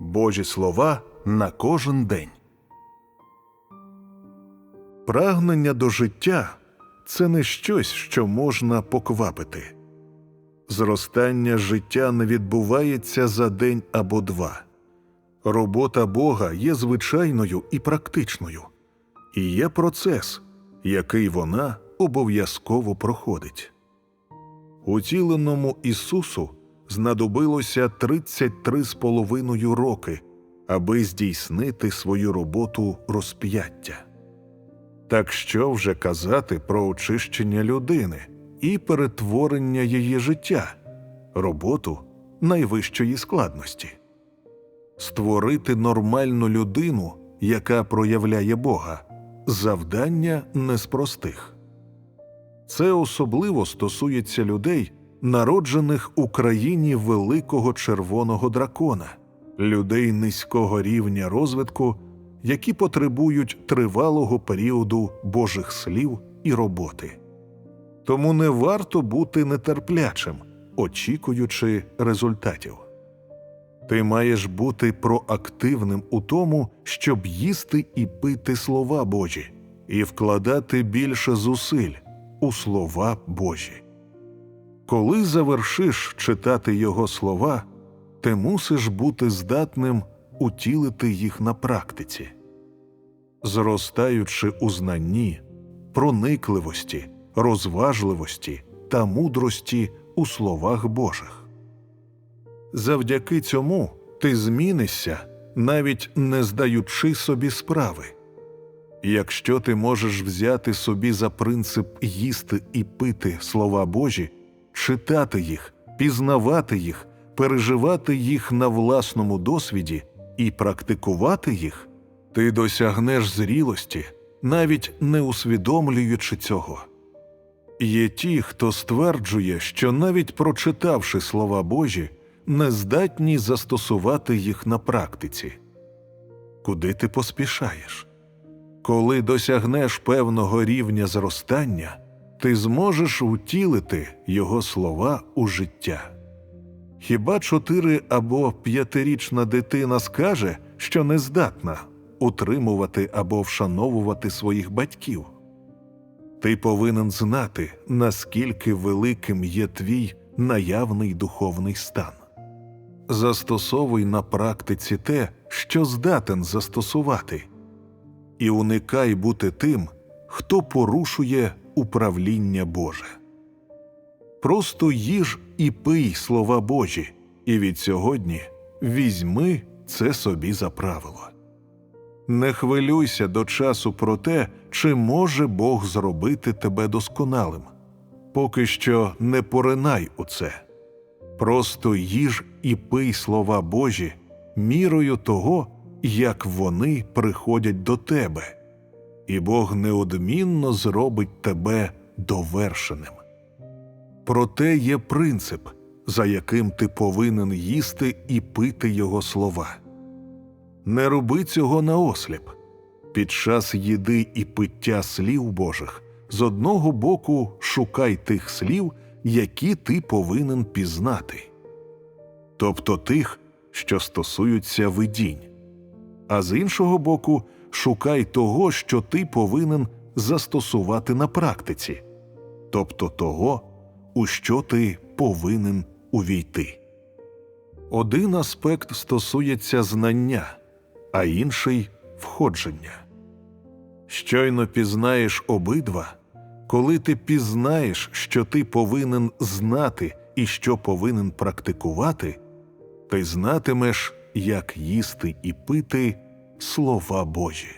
Божі слова на кожен день. Прагнення до життя це не щось, що можна поквапити. Зростання життя не відбувається за день або два. Робота Бога є звичайною і практичною, і є процес, який вона обов'язково проходить. Утіленому Ісусу знадобилося 33 з половиною роки, аби здійснити свою роботу розп'яття. Так що вже казати про очищення людини і перетворення її життя, роботу найвищої складності, створити нормальну людину, яка проявляє Бога, завдання не з простих. Це особливо стосується людей, народжених у країні великого червоного дракона, людей низького рівня розвитку, які потребують тривалого періоду Божих слів і роботи. Тому не варто бути нетерплячим, очікуючи результатів. Ти маєш бути проактивним у тому, щоб їсти і пити слова Божі, і вкладати більше зусиль у слова Божі. Коли завершиш читати його слова, ти мусиш бути здатним утілити їх на практиці, зростаючи у знанні, проникливості, розважливості та мудрості у словах Божих. Завдяки цьому ти змінишся, навіть не здаючи собі справи. Якщо ти можеш взяти собі за принцип їсти і пити слова Божі, читати їх, пізнавати їх, переживати їх на власному досвіді і практикувати їх, ти досягнеш зрілості, навіть не усвідомлюючи цього. Є ті, хто стверджує, що навіть прочитавши слова Божі, не здатні застосувати їх на практиці. Куди ти поспішаєш? Коли досягнеш певного рівня зростання, ти зможеш втілити його слова у життя. Хіба чотири або п'ятирічна дитина скаже, що не здатна утримувати або вшановувати своїх батьків? Ти повинен знати, наскільки великим є твій наявний духовний стан. Застосовуй на практиці те, що здатен застосувати, і уникай бути тим, хто порушує управління Боже. Просто їж і пий слова Божі, і від сьогодні візьми це собі за правило. Не хвилюйся до часу про те, чи може Бог зробити тебе досконалим. Поки що не поринай у це. Просто їж і пий слова Божі мірою того, як вони приходять до тебе, і Бог неодмінно зробить тебе довершеним. Проте є принцип, за яким ти повинен їсти і пити Його слова. Не роби цього наосліп. Під час їди і пиття слів Божих з одного боку шукай тих слів, які ти повинен пізнати, тобто тих, що стосуються видінь, а з іншого боку, шукай того, що ти повинен застосувати на практиці, тобто того, у що ти повинен увійти. Один аспект стосується знання, а інший входження. Щойно пізнаєш обидва, коли ти пізнаєш, що ти повинен знати і що повинен практикувати, ти знатимеш, як їсти і пити слова Божі.